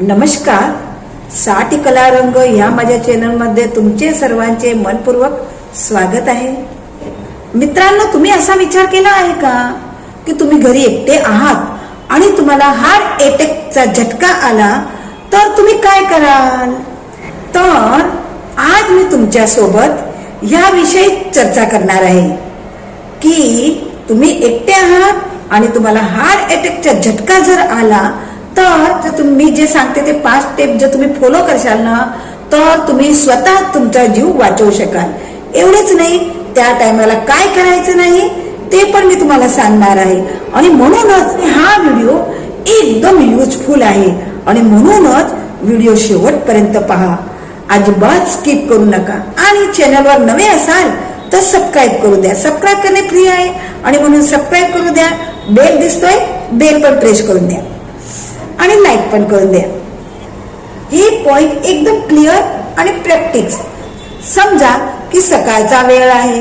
नमस्कार. साठ कलारंग या माझ्या चॅनलमध्ये तुमचे सर्वांचे मनपूर्वक स्वागत आहे. मित्रांनो तुम्ही असा विचार केला आहे का की तुम्ही घरी एकटे आहात आणि तुम्हाला हार्ट अटॅकचा झटका आला तर तुम्ही काय कराल? तर आज मी तुमच्यासोबत याविषयी चर्चा करणार आहे की तुम्ही एकटे आहात आणि तुम्हाला हार्ट अटॅकचा झटका जर आला तर जर तुम्ही जे सांगते ते पाच स्टेप जर तुम्ही फॉलो करशाल ना तर तुम्ही स्वतः तुमचा जीव वाचवू शकाल. एवढेच नाही त्या टायमाला काय करायचं नाही ते पण मी तुम्हाला सांगणार आहे. आणि म्हणूनच हा व्हिडिओ एकदम युजफुल आहे. आणि म्हणूनच व्हिडिओ शेवटपर्यंत पहा. अजिबात स्किप करू नका. आणि चॅनलवर नवे असाल तर सबस्क्राईब करू द्या. सबस्क्राईब करणे फ्री आहे. आणि म्हणून सबस्क्राईब करू द्या. बेल दिसतोय बेल पण प्रेस करून द्या. आणि लाईक पण करून द्या. हे पॉइंट एकदम क्लिअर आणि प्रॅक्टिस समजा की सकाळचा वेळ आहे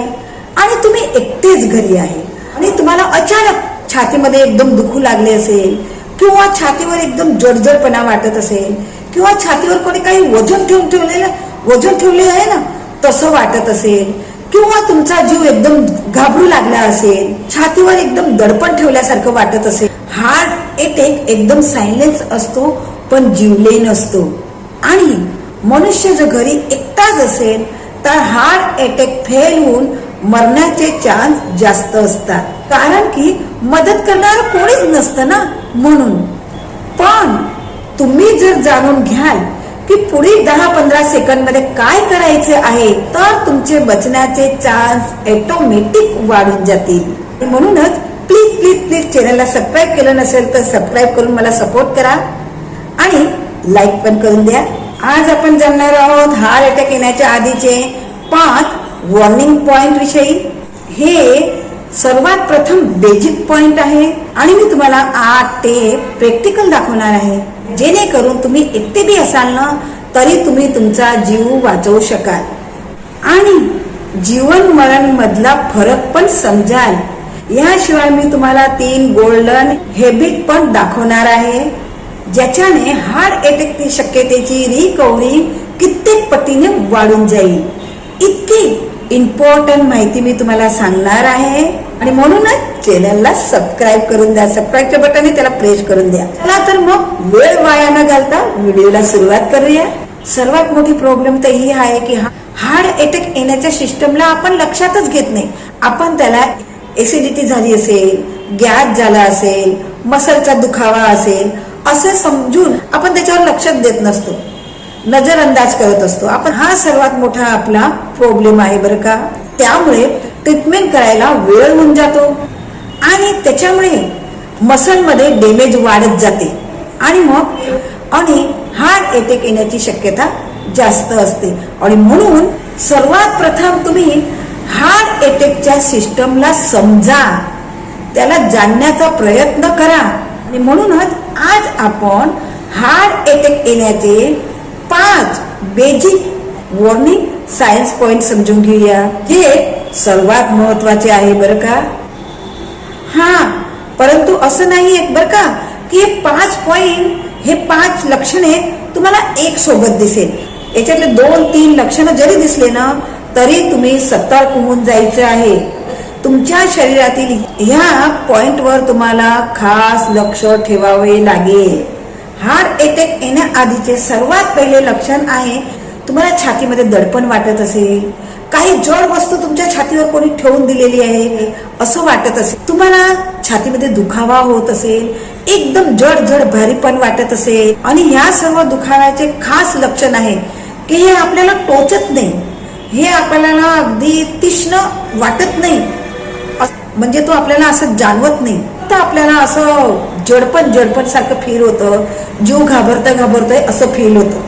आणि तुम्ही एकटेच घरी आहे आणि तुम्हाला अचानक छातीमध्ये एकदम दुखू लागले असेल किंवा छातीवर एकदम जडजडपणा वाटत असेल किंवा छातीवर कोणी काही वजन ठेवून ठेवलेलं वजन ठेवले आहे ना तसं वाटत असेल किंवा तुमचा जीव एकदम घाबरू लागला असेल छातीवर एकदम दडपण ठेवल्यासारखं वाटत असेल हार्ट अटॅक एकदम सायलेन्स असतो पण जीवलेन असतो. आणि मनुष्य जर घरी एकटाच असेल तर हार्ट अटॅक फेल होऊन मरण्याचे चान्स जास्त असतात. कारण की मदत करणार कोणीच नसतं ना? म्हणून. पण तुम्ही जर जाणून घ्याल की पुढील दहा पंधरा सेकंडमध्ये काय करायचे आहे तर तुमचे बचण्याचे चान्स ऑटोमॅटिक वाढून जातील. म्हणूनच प्लीज प्लीज प्लीज चॅनलला सबस्क्राईब केलं नसेल तर सबस्क्राईब करून मला सपोर्ट करा. आणि लाईक पण करून द्या. आज आपण जाणणार आहोत हार्ट अटॅक येण्याच्या आधीचे पाच वॉर्निंग पॉइंट विषयी. हे सर्वात प्रथम बेसिक पॉइंट आहे. आणि मी तुम्हाला आठ ते प्रॅक्टिकल दाखवणार आहे. जेणेकरून तुम्ही एकटे बी असाल ना तरी तुम्ही तुमचा जीव वाचवू शकाल. आणि जीवन मरण मधला फरक पण समजाल. याशिवाय मी तुम्हाला तीन गोल्डन हेबिट पण दाखवणार आहे ज्याच्याने हार्ट अटॅकची शक्यतेची रिकव्हरी कित्येक पटीने वाढून जाईल. इतकी इम्पॉर्टंट माहिती मी तुम्हाला सांगणार आहे आणि म्हणूनच चॅनलला सबस्क्राईब करून द्या सबस्क्राईबच्या बटन त्याला प्रेस करून द्या. चला तर मग वेळ वाया न घालता व्हिडिओला सुरुवात करूया. सर्वात मोठी प्रॉब्लेम तर ही आहे की हार्ट अटॅक येण्याच्या सिस्टमला आपण लक्षातच घेत नाही. आपण त्याला एसिडिटी झाली असेल गॅस झाला असेल मसलचा दुखावा असेल असे समजून आपण त्याच्यावर लक्षात देत नसतो. नजरअंदाज करत असतो. आपण हा सर्वात मोठा आपला प्रॉब्लेम आहे बरं का? त्यामुळे ट्रीटमेंट करायला वेळ होऊन जातो. आणि त्याच्यामुळे मसलमध्ये डॅमेज वाढत जाते. आणि मग आणि हार्ट अटॅक येण्याची शक्यता जास्त असते. आणि म्हणून सर्वात प्रथम तुम्ही हार्ट अटॅकच्या सिस्टमला समजा त्याला जाणण्याचा प्रयत्न करा. आणि म्हणूनच आज आपण हार्ट अटॅक येण्याचे पाच बेसिक वॉर्निंग सायन्स पॉइंट समजून घेऊया. हे सर्वात महत्त्वाचे आहे बरं का? हा परंतु असं नाही आहे बरं का? की पाच पॉइंट हे पाच लक्षणे तुम्हाला एक सोबत दिसेल. याच्यातले दोन तीन लक्षणं जरी दिसले ना तरी तुम्ही सत्तर होऊन जायचं आहे. तुमच्या शरीरातील ह्या पॉइंटवर तुम्हाला खास लक्ष ठेवावे लागेल. हार्ट अटॅक येण्याआधीचे सर्वात पहिले लक्षण आहे तुम्हाला छातीमध्ये दडपण वाटत असेल. काही जड वस्तू तुमच्या छातीवर कोणी ठेवून दिलेली आहे असं वाटत असेल. तुम्हाला छातीमध्ये दुखावा होत असेल एकदम जड जड भारीपण वाटत असेल. आणि ह्या सर्व दुखाव्याचे खास लक्षण आहे की हे आपल्याला टोचत नाही. हे आपल्याला अगदी तीक्ष्ण वाटत नाही. म्हणजे तो आपल्याला असं जाणवत नाही. तर आपल्याला असं जडपण जडपण सारखं फील होतं. जीव घाबरता घाबरतोय असं फील होतं.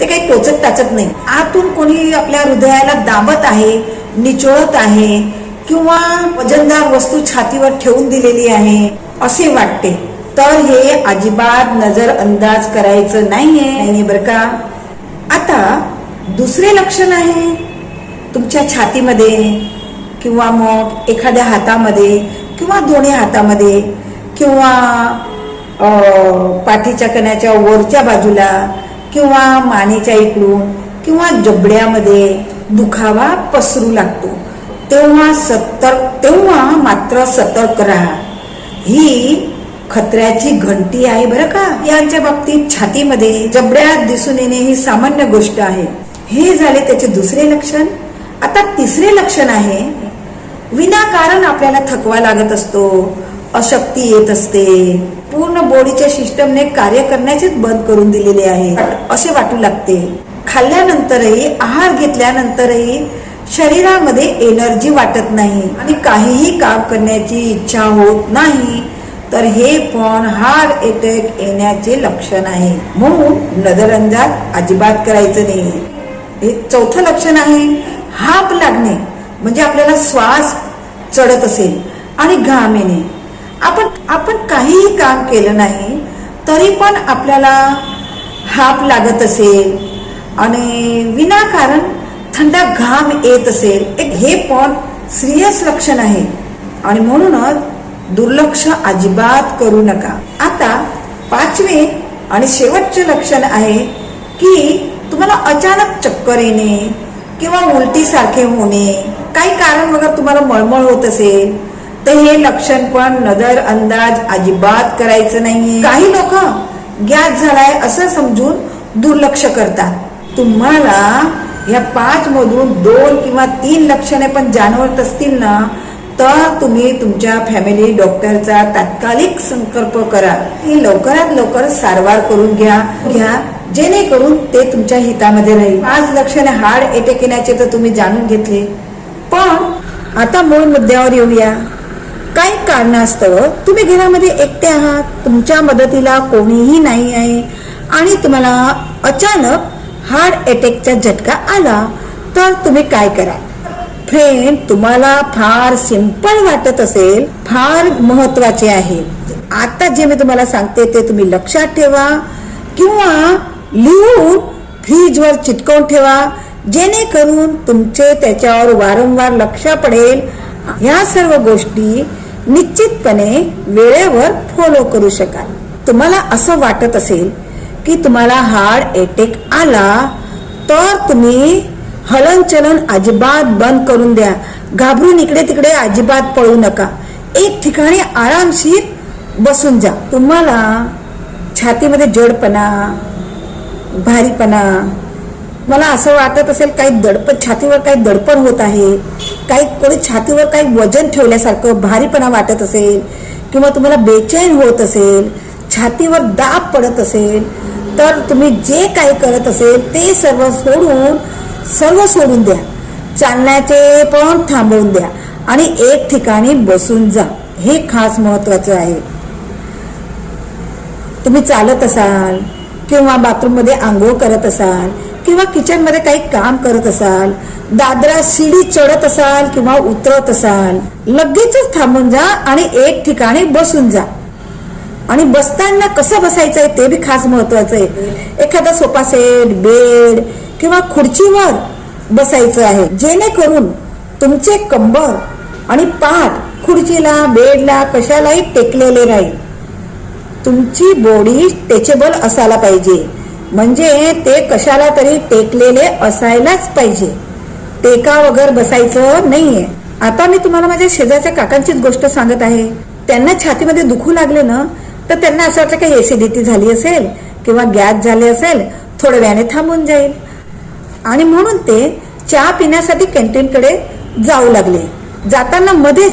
ते काही टोचत टाचत नाही. आतून कोणी आपल्या हृदयाला दाबत आहे निचोळत आहे किंवा वजनदार वस्तू छातीवर ठेवून दिलेली आहे असे वाटते. तर हे अजिबात नजर अंदाज करायचं नाहीये. नाही बरं का? आता दुसरे लक्षण आहे? तुमच्या छातीमध्ये किंवा मग एखाद्या हातामध्ये किंवा दोन्ही हातामध्ये किंवा पाठीच्या कण्याच्या वरच्या बाजूला किंवा मानेच्या इकडून किंवा जबड्यामध्ये दुखावा पसरू लागतो. तेव्हा सतर्क तेव्हा मात्र सतर्क राहा. ही खतऱ्याची घंटी आहे बरं का? यांच्या बाबतीत छातीमध्ये जबड्यात दिसून येणे ही सामान्य गोष्ट आहे. हे झाले त्याचे दुसरे लक्षण. आता तिसरे लक्षण आहे विनाकारण आपल्याला थकवा लागत असतो अशक्ती येत असते. पूर्ण बॉडीच्या सिस्टमने कार्य करण्याचेच बंद करून दिलेले आहे. असे वाटू लागते. खाल्ल्यानंतरही आहार घेतल्यानंतरही शरीरामध्ये एनर्जी वाटत नाही आणि काहीही काम करण्याची इच्छा होत नाही तर हे पण हार्ट अटॅक येण्याचे लक्षण आहे. म्हणून नजरअंदाज अजिबात करायचं नाही. हे चौथं लक्षण आहे. हाप लागणे म्हणजे आपल्याला श्वास चढत असेल आणि घाम येणे. आपण आपण काहीही काम केलं नाही तरी पण आपल्याला हाप लागत असेल आणि विनाकारण थंडा घाम येत असेल. एक हे पण सिरियस लक्षण आहे. आणि म्हणूनच दुर्लक्ष अजिबात करू नका. आता पाचवे आणि शेवटचे लक्षण आहे की तुम्हाला अचानक चक्कर येणे किंवा उलटीसारखे होणे काही कारण वगैरे तुम्हाला मळमळ होत असेल तर हे लक्षण पण नजर अंदाज अजिबात करायचं नाहीये. काही लोक गॅस झालाय असं समजून दुर्लक्ष करतात. तुम्हाला या पाच मधून दोन किंवा तीन लक्षणे पण जाणवत असतील ना तर तुम्ही तुमच्या फॅमिली डॉक्टरचा तात्कालिक संकल्प करा. ही लवकरात लवकर सारवार करून घ्या. घ्या. जेणेकरून ते तुमच्या हितामध्ये राहील. आज लक्षणे हार्ड अटॅक येण्याचे तर तुम्ही जाणून घेतले. पण आता मूळ मुद्द्यावर येऊया. काही कारणास्तव तुम्ही घरामध्ये एकटे आहात तुमच्या मदतीला कोणीही नाही आहे आणि तुम्हाला अचानक हार्ट अटॅकचा झटका आला तर तुम्ही काय करा फ्रेंड तुम्हाला फार सिंपल वाटत असेल फार महत्त्वाचे आहे. आता जे मी तुम्हाला सांगते ते तुम्ही लक्षात ठेवा. किंवा लिहून फ्रीजवर चिटकवून ठेवा. जेणेकरून तुमचे त्याच्यावर वारंवार लक्ष पडेल. ह्या सर्व गोष्टी निश्चितपणे वेळेवर फॉलो करू शकाल. तुम्हाला असं वाटत असेल की तुम्हाला हार्ट अटॅक आला तर तुम्ही हलनचलन अजिबात बंद करून द्या. घाबरून इकडे तिकडे अजिबात पळू नका. एक ठिकाणी आरामशीर बसून जा. तुम्हाला छातीमध्ये जडपणा भारीपणा. मला असं वाटत असेल काही दडपण छातीवर काही दडपण होत आहे. काही कोणी छातीवर काही वजन ठेवल्यासारखं भारीपणा वाटत असेल किंवा तुम्हाला बेचैन होत असेल छातीवर दाब पडत असेल तर तुम्ही जे काही करत असेल ते सर्व सोडून सर्व सोडून द्या. चालण्याचे पण थांबवून द्या आणि एक ठिकाणी बसून जा. हे खास महत्वाचं आहे. तुम्ही चालत असाल किंवा बाथरूममध्ये आंघोळ करत असाल किंवा किचनमध्ये काही काम करत असाल दादरा शिडी चढत असाल किंवा उतरत असाल लगेचच थांबून जा आणि एक ठिकाणी बसून जा. आणि बसताना कसं बसायचं आहे ते बी खास महत्वाचं आहे. एखादा सोफा सेट बेड किंवा खुर्चीवर बसायचं आहे. जेणेकरून तुमचे कंबर आणि पाठ खुर्चीला बेडला कशालाही टेकलेले राहील. तुमची बॉडी स्ट्रेचेबल असायला पाहिजे. म्हणजे ते कशाला तरी टेकलेले असायलाच पाहिजे. टेका वगैरे बसायचं नाहीये. आता मी तुम्हाला माझ्या शेजारच्या काकांचीच गोष्ट सांगत आहे. त्यांना छातीमध्ये दुखू लागले ना तर त्यांना असं वाटलं की एसिडिटी झाली असेल किंवा गॅस झाले असेल थोड्या वेळाने थांबून जाईल. आणि म्हणून ते चहा पिण्यासाठी कॅन्टीनकडे जाऊ लागले. जाताना मध्येच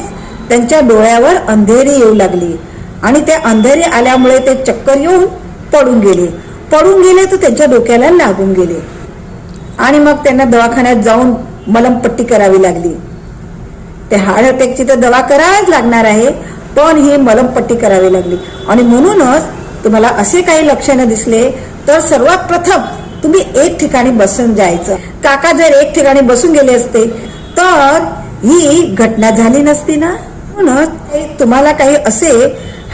त्यांच्या डोळ्यावर अंधेरी येऊ लागली. आणि ते अंधेरी आल्यामुळे ते चक्कर येऊन पडून गेले. पडून गेले तर त्यांच्या डोक्याला लागून गेले. आणि मग त्यांना दवाखान्यात जाऊन मलमपट्टी करावी लागली. ते हार्ट अटॅकची तर दवा करावाच लागणार आहे पण ही मलमपट्टी करावी लागली. आणि म्हणूनच तुम्हाला असे काही लक्षणं दिसले तर सर्वात प्रथम तुम्ही एक ठिकाणी बसून जायचं. काका जर एक ठिकाणी बसून गेले असते तर ही घटना झाली नसती ना? म्हणूनच तुम्हाला काही असे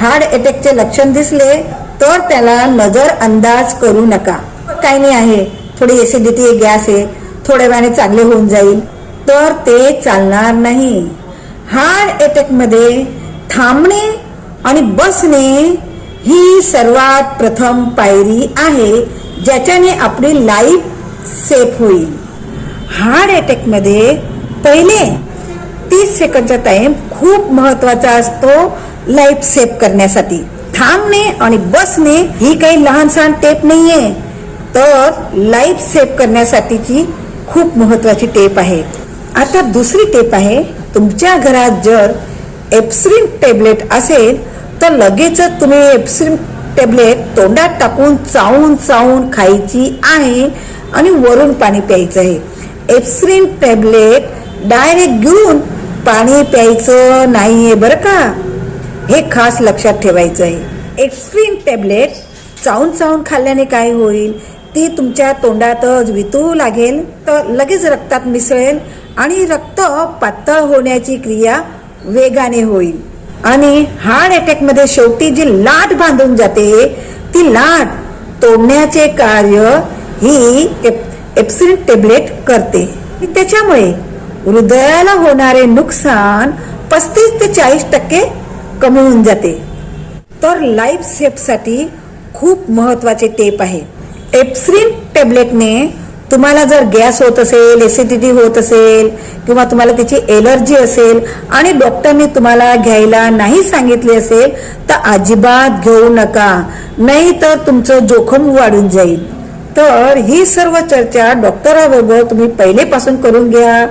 हार्ट अटॅकचे लक्षण दिसले तर त्याला नजर अंदाज करू नका. काही नाही आहे. थोडी एसिडिटी गॅस आहे. थोड्या वेळाने चांगले होऊन जाईल. तर ते चालणार नाही. हार्ट अटॅकमध्ये थांबणे आणि बसणे ही सर्वात प्रथम पायरी आहे ज्याच्याने आपली लाईफ सेफ होईल. हार्ट अटॅकमध्ये पहिले तीस सेकंदचा टाइम खूप महत्त्वाचा असतो. लाईफ सेव्ह करण्यासाठी. थांबणे आणि बसणे ही काही लहान सहान टेप नाहीये. तर लाईफ सेव्ह करण्यासाठीची खूप महत्वाची टेप आहे. आता दुसरी टेप आहे तुमच्या घरात जर एप्सरिन टॅबलेट असेल तर लगेचच तुम्ही एप्सरिन टॅबलेट तोंडात टाकून चावून चावून खायची आहे आणि वरून पाणी प्यायचं आहे. एप्सरिन टॅबलेट डायरेक्ट घेऊन पाणी प्यायचं नाहीये बरं का? हे खास लक्षात ठेवायचं आहे एक्स्ट्रीम टॅबलेट चावून चावून खाल्ल्याने काय होईल? ती तुमच्या तोंडातच वितळू लागेल तर लगेच रक्तात मिसळेल आणि रक्त पातळ होण्याची क्रिया वेगाने होईल. आणि हार्ट अटॅकमध्ये शेवटी जी लाट बांधून जाते ती लाट तोडण्याचे कार्य ही एप्सिन टेबलेट करते. त्याच्यामुळे हृदयाला होणारे नुकसान पस्तीस ते चाळीस टक्के कमी होऊन जाते. तर लाईफ सेफसाठी खूप महत्त्वाचे टेप आहे. एप्सरिन टॅबलेटने तुम्हाला जर गॅस होत असेल एसिडिटी होत असेल किंवा तुम्हाला त्याची एलर्जी असेल आणि डॉक्टरने तुम्हाला घ्यायला नाही सांगितले असेल तर अजिबात घेऊ नका. नाही तर तुमचं जोखम वाढून जाईल. तर ही सर्व चर्चा डॉक्टराबरोबर तुम्ही पहिलेपासून करून घ्या.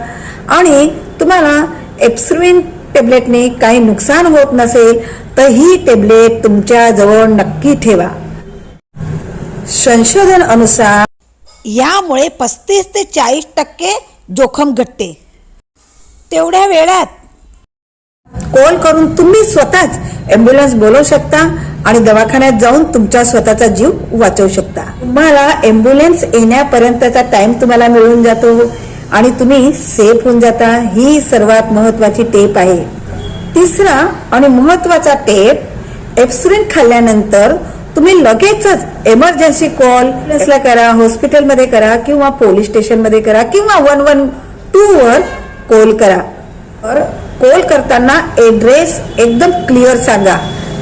आणि तुम्हाला एप्सरिन टेबलेटने काही नुकसान होत नसेल तर ही टेब्लेट तुमच्या जवळ नक्की ठेवा. संशोधन अनुसार यामुळे पस्तीस ते चाळीस टक्के जोखम घटते. तेवढ्या वेळात कॉल करून तुम्ही स्वतःच ॲम्ब्युलन्स बोलवू शकता आणि दवाखान्यात जाऊन तुमचा स्वतःचा जीव वाचवू शकता. तुम्हाला ॲम्ब्युलन्स येण्यापर्यंतचा टाइम तुम्हाला मिळून जातो. आणि तुम्ही सेफ होऊन जाता. ही सर्वात महत्वाची टेप आहे. तिसरा आणि महत्त्वाचा टेप एप्सुरिन खाल्ल्यानंतर तुम्ही लगेचच एमर्जन्सी कॉल ला करा हॉस्पिटलमध्ये करा किंवा पोलीस स्टेशनमध्ये करा किंवा वन वन टू वर कॉल करा. तर कॉल करताना एड्रेस एकदम क्लिअर सांगा.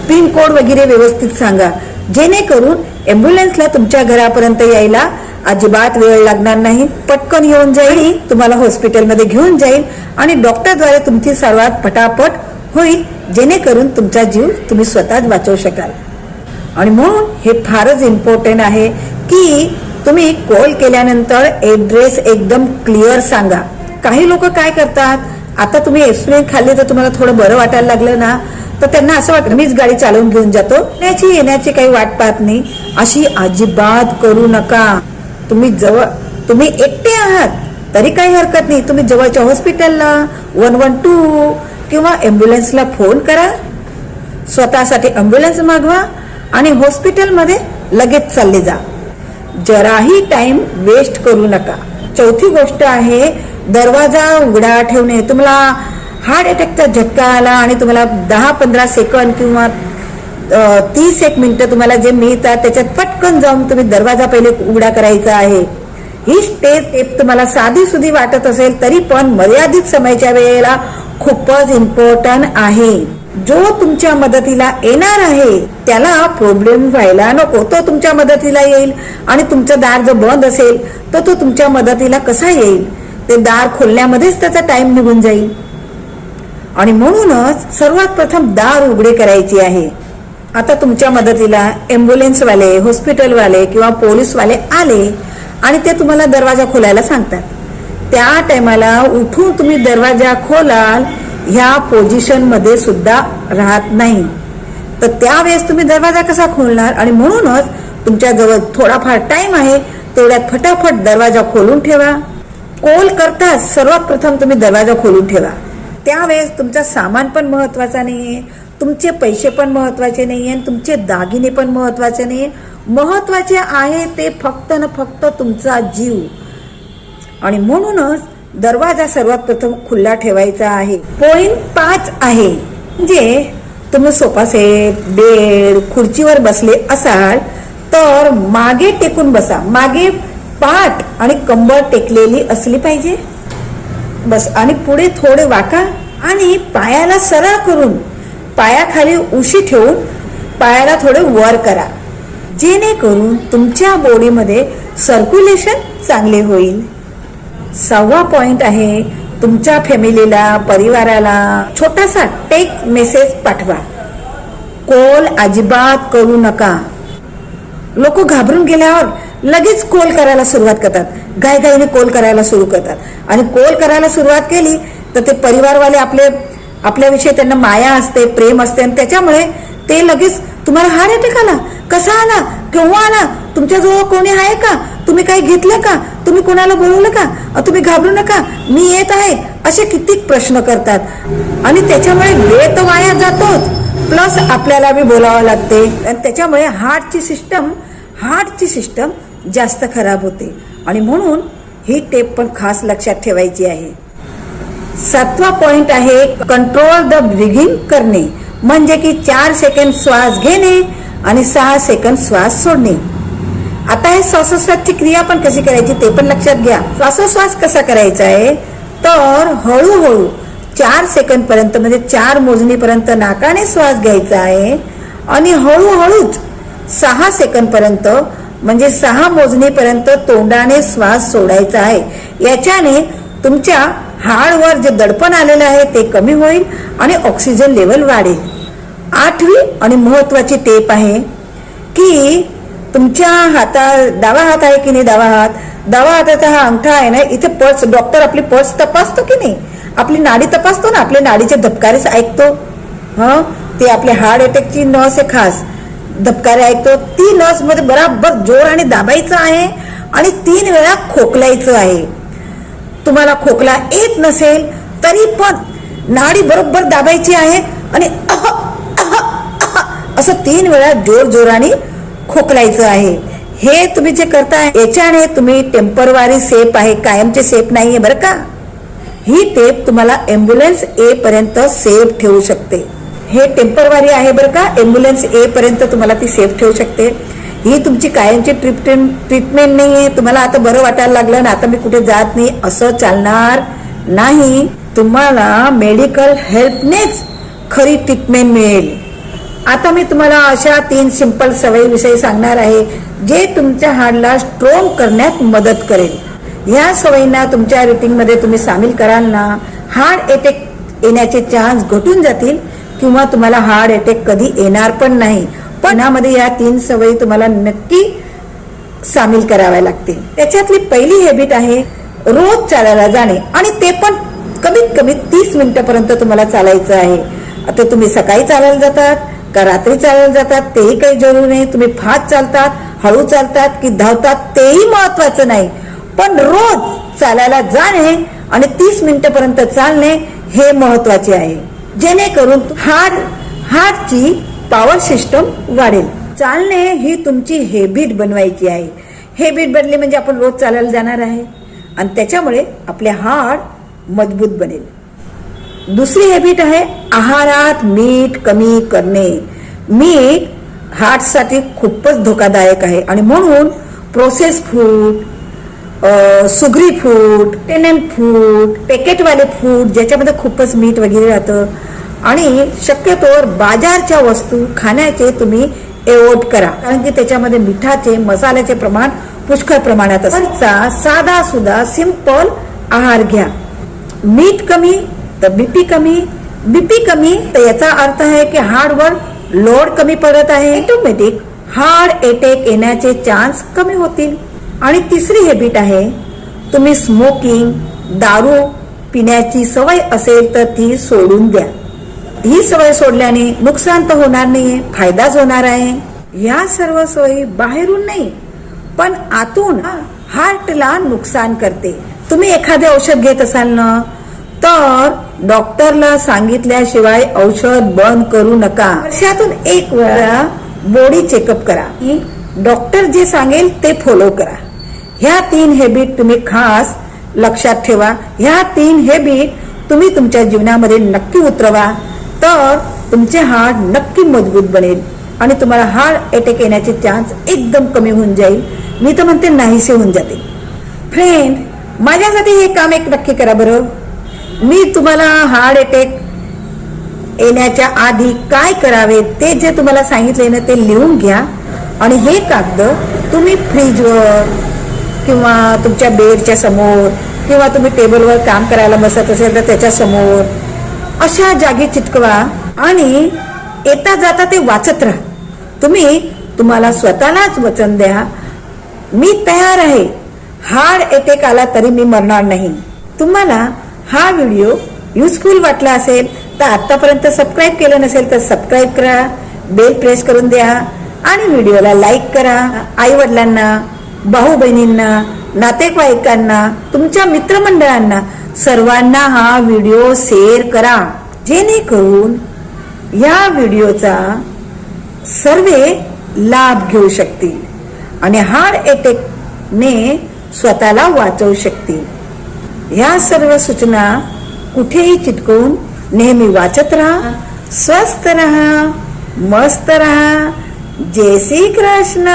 पिन कोड वगैरे व्यवस्थित सांगा. जेणेकरून एम्ब्युलन्सला तुमच्या घरापर्यंत यायला अजिबात वेळ लागणार नाही. पटकन येऊन जाईल तुम्हाला हॉस्पिटलमध्ये घेऊन जाईल आणि डॉक्टरद्वारे तुमची सर्वात पटापट होईल जेणेकरून तुमचा जीव तुम्ही स्वतःच वाचवू शकाल. आणि म्हणून हे फारच इम्पॉर्टंट आहे की तुम्ही कॉल केल्यानंतर एड्रेस एकदम क्लिअर सांगा. काही लोक काय करतात आता तुम्ही एक्सप्लेन खाल्ली तर तुम्हाला थोडं बरं वाटायला लागलं ना तर त्यांना असं वाटतं मीच गाडी चालवून घेऊन जातो. येण्याची येण्याची काही वाट पाहत नाही. अशी अजिबात करू नका. तुम्ही जवळ तुम्ही एकटे आहात तरी काही हरकत नाही. तुम्ही जवळच्या हॉस्पिटलला वन वन टू किंवा ॲम्ब्युलन्सला फोन करा. स्वतःसाठी ॲम्ब्युलन्स मागवा आणि हॉस्पिटलमध्ये लगेच चालले जा. जराही टाइम वेस्ट करू नका. चौथी गोष्ट आहे दरवाजा उघडा ठेवणे. तुम्हाला हार्ट अटॅकचा झटका आला आणि तुम्हाला दहा पंधरा सेकंद किंवा तीस एक मिनिटं तुम्हाला जे मिळतात त्याच्यात पटकन जाऊन तुम्ही दरवाजा पहिले उघडा करायचा आहे. ही स्टेप टेप तुम्हाला साधी सुधी वाटत असेल तरी पण मर्यादित समयच्या वेळेला खूपच इम्पॉर्टंट आहे. जो तुमच्या मदतीला येणार आहे त्याला प्रॉब्लेम व्हायला नको. तो तुमच्या मदतीला येईल आणि तुमचं दार जर बंद असेल तर तो तुमच्या मदतीला कसा येईल? ते दार खोलण्यामध्येच त्याचा टाइम निघून जाईल. आणि म्हणूनच सर्वात प्रथम दार उघडे करायचे आहे. आता तुमच्या मदतीला ॲम्ब्युलन्सवाले हॉस्पिटलवाले किंवा पोलीसवाले आले आणि ते तुम्हाला दरवाजा खोलायला सांगतात. त्या टायमाला उठून तुम्ही दरवाजा खोलाल ह्या पोझिशनमध्ये सुद्धा राहत नाही. तर त्यावेळेस तुम्ही दरवाजा कसा खोलणार? आणि म्हणूनच तुमच्याजवळ थोडाफार टाइम आहे तेवढ्यात फटाफट दरवाजा खोलून ठेवा. कॉल करताच सर्वात प्रथम तुम्ही दरवाजा खोलून ठेवा. त्यावेळेस तुमचा सामान पण महत्त्वाचा नाहीये. तुमचे पैसे पण महत्त्वाचे नाही आणि तुमचे दागिने पण महत्त्वाचे आहे महत्त्वाचे आहे ते फक्त न फक्त तुमचा जीव. आणि म्हणूनच दरवाजा सर्वात प्रथम खुल्ला ठेवायचा आहे. पॉइंट पाच आहे. म्हणजे तुम्ही सोफा सेट बेड खुर्चीवर बसले असाल तर मागे टेकून बसा. मागे पाठ आणि कंबर टेकलेली असली पाहिजे. बस. आणि पुढे थोडे वाका आणि पायाला सरळ करून पायाखाली उशी ठेवून पायाला थोडे वर करा. जेणेकरून तुमच्या बॉडीमध्ये सर्क्युलेशन चांगले होईल. सहावा पॉइंट आहे तुमच्या फॅमिलीला परिवाराला छोटासा टेक मेसेज पाठवा. कॉल अजिबात करू नका. लोक घाबरून गेल्यावर लगेच कोल करायला सुरुवात करतात. गायगाईने कोल करायला सुरू करतात. आणि कोल करायला सुरुवात केली तर ते परिवारवाले आपले आपल्याविषयी त्यांना माया असते प्रेम असते आणि त्याच्यामुळे ते लगेच तुम्हाला हार्ट अटॅक आला कसा आला? केव्हा आला? तुमच्याजवळ कोणी आहे का? तुम्ही काही घेतलं का? तुम्ही कोणाला बोलवलं का? तुम्ही घाबरू नका. मी येत आहे. असे कित्येक प्रश्न करतात. आणि त्याच्यामुळे वेळ तर वाया जातोच. प्लस आपल्याला बी बोलावं लागते. आणि त्याच्यामुळे हार्टची सिस्टम हार्टची सिस्टम जास्त खराब होते. आणि म्हणून ही टेप पण खास लक्षात ठेवायची आहे. सातवा पॉइंट आहे कंट्रोल द ब्रिगिंग करणे. म्हणजे की चार सेकंड श्वास घेणे आणि सहा सेकंद श्वास सोडणे. आता हे श्वासोश्वासची क्रिया पण कशी करायची ते पण लक्षात घ्या. श्वासोश्वास कसा करायचा आहे? तर हळूहळू चार सेकंद पर्यंत म्हणजे चार मोजणीपर्यंत नाकाने श्वास घ्यायचा आहे आणि हळूहळूच सहा सेकंद पर्यंत म्हणजे सहा मोजणीपर्यंत तोंडाने श्वास सोडायचा आहे. याच्याने तुमच्या हाडवर जे दडपण आलेलं आहे ते कमी होईल आणि ऑक्सिजन लेवल वाढेल. आठवी आणि महत्वाची टेप आहे की तुमच्या हाता डावा हात आहे की नाही डावा हात? डावा हाताचा हा अंगठा आहे ना इथे पल्स डॉक्टर आपली पल्स तपासतो की नाही? आपली नाडी तपासतो ना आपले नाडीचे धबकारे ऐकतो. हं? ते आपले हार्ट अटॅकची नस आहे खास. धबकारे ऐकतो. ती नसमध्ये बराबर जोर आणि दाबायचं आहे आणि तीन वेळा खोकलायचं आहे. तुम्हाला खोकला येत नसेल तरी पण नाडी बरोबर दाबायची आहे आणि अह, असं तीन वेळा जोर जोराने खोकलायचं आहे. हे तुम्ही जे करताय याच्याने तुम्ही टेम्परवारी सेफ आहे कायमचे सेफ नाहीये बरं का? ही टेप तुम्हाला एम्ब्युलन्स ए पर्यंत सेफ ठेवू शकते. हे टेम्परवारी आहे बरं का? एम्ब्युलन्स ए पर्यंत तुम्हाला ती सेफ ठेवू शकते. ही तुमची कायमची ट्रीटमेंट ट्रीटमेंट नाही आहे तुम्हाला आता बरं वाटायला लागलं ना आता मी कुठे जात नाही असं चालणार नाही. तुम्हाला मेडिकल हेल्पनेच खरी ट्रीटमेंट मिळेल. आता मी तुम्हाला अशा तीन सिंपल सवयीविषयी सांगणार आहे जे तुमच्या हाडला स्ट्रॉंग करण्यात मदत करेल. या सवयींना तुमच्या रुटीनमध्ये तुम्ही सामील कराल ना हार्ट अटॅक येण्याचे चान्स घटून जातील किंवा तुम्हाला हार्ट अटॅक कधी येणार पण नाही. पणामध्ये या तीन सवयी तुम्हाला नक्की सामील कराव्या लागतील. त्याच्यातली पहिली हॅबिट आहे रोज चालायला जाणे. आणि ते पण कमीत कमी तीस मिनिटापर्यंत तुम्हाला चालायचं आहे. आता तुम्ही सकाळी चालायला जातात का रात्री चालायला जातात तेही काही जरूर नाही. तुम्ही फास्ट चालतात हळू चालतात की धावतात तेही महत्वाचं नाही. पण रोज चालायला जाणे आणि तीस मिनिटापर्यंत चालणे हे महत्त्वाचे आहे. जेणेकरून हार्ट हार्टची पॉवर सिस्टम वाढेल. चालणे ही तुमची हेबिट बनवायची आहे. हेबिट बनली म्हणजे आपण रोज चालायला जाणार आहे. आणि त्याच्यामुळे आपले हार्ट मजबूत बनेल. दुसरी हॅबिट आहे आहारात मीठ कमी करणे. मीठ हार्टसाठी खूपच धोकादायक आहे. आणि म्हणून प्रोसेस फूड सुगरी फूड टेनंट फूड पॅकेटवाले फूड ज्याच्यामध्ये खूपच मीठ वगैरे राहतं. आणि शक्यतोवर बाजारच्या वस्तू खाण्याचे तुम्ही एवोट करा. कारण की त्याच्यामध्ये मिठाचे मसाल्याचे प्रमाण पुष्कळ प्रमाणात असतात साधा सुद्धा सिंपल आहार घ्या. मीठ कमी तर बीपी कमी. बीपी कमी तर याचा अर्थ आहे की हार्डवर लोड कमी पडत आहे. ऑटोमॅटिक हार्ड अटॅक येण्याचे चान्स कमी होतील. आणि तिसरी हॅबिट आहे तुम्ही स्मोकिंग दारू पिण्याची सवय असेल तर ती सोडून द्या. ही सवय सोडल्याने नुकसान तर होणार नाहीये फायदाच होणार आहे. या सर्व सवयी बाहेरून नाही पण आतून हार्टला नुकसान करते. तुम्ही एखादे औषध घेत असाल ना तर डॉक्टरला सांगितल्याशिवाय औषध बंद करू नका. वर्षातून एक वेळा बॉडी चेकअप करा. डॉक्टर जे सांगेल ते फॉलो करा. ह्या तीन हेबिट तुम्ही खास लक्षात ठेवा. ह्या तीन हेबिट तुम्ही तुमच्या जीवनामध्ये नक्की उतरवा. तर तुमचे हाड नक्की मजबूत बनेल आणि तुम्हाला हार्ट अटॅक येण्याचे चान्स एकदम कमी होऊन जाईल. मी तर म्हणते नाहीसे होऊन जाते. फ्रेंड माझ्यासाठी हे काम एक नक्की करा बरं. मी तुम्हाला हार्ट अटॅक येण्याच्या आधी काय करावे ते जे तुम्हाला सांगितले ना ते लिहून घ्या. आणि हे कागद तुम्ही फ्रीजवर किंवा तुमच्या बेडच्या समोर किंवा तुम्ही टेबलवर काम करायला बसत असेल तर त्याच्यासमोर अशा जागी चिटकवा आणि येता जाता ते वाचत राहा. तुम्ही तुम्हाला स्वतःलाच वचन द्या. मी तयार आहे. हार्ट अटॅक आला तरी मी मरणार नाही. तुम्हाला हा व्हिडिओ युजफुल वाटला असेल तर आतापर्यंत सबस्क्राईब केलं नसेल तर सबस्क्राईब करा. बेल प्रेस करून द्या. आणि व्हिडिओला लाईक करा. आई वडिलांना भाऊ बहिणींना नातेवाईकांना तुमच्या मित्रमंडळांना सर्वांना हा व्हिडिओ शेअर करा. जेणेकरून या व्हिडिओचा सर्वे लाभ घेऊ शकतील आणि हार्ट अटॅकने स्वतःला वाचवू शकतील. या सर्व सूचना कुठेही चिटकवून नेहमी वाचत राहा स्वस्थ राहा मस्त राहा. जय श्री कृष्ण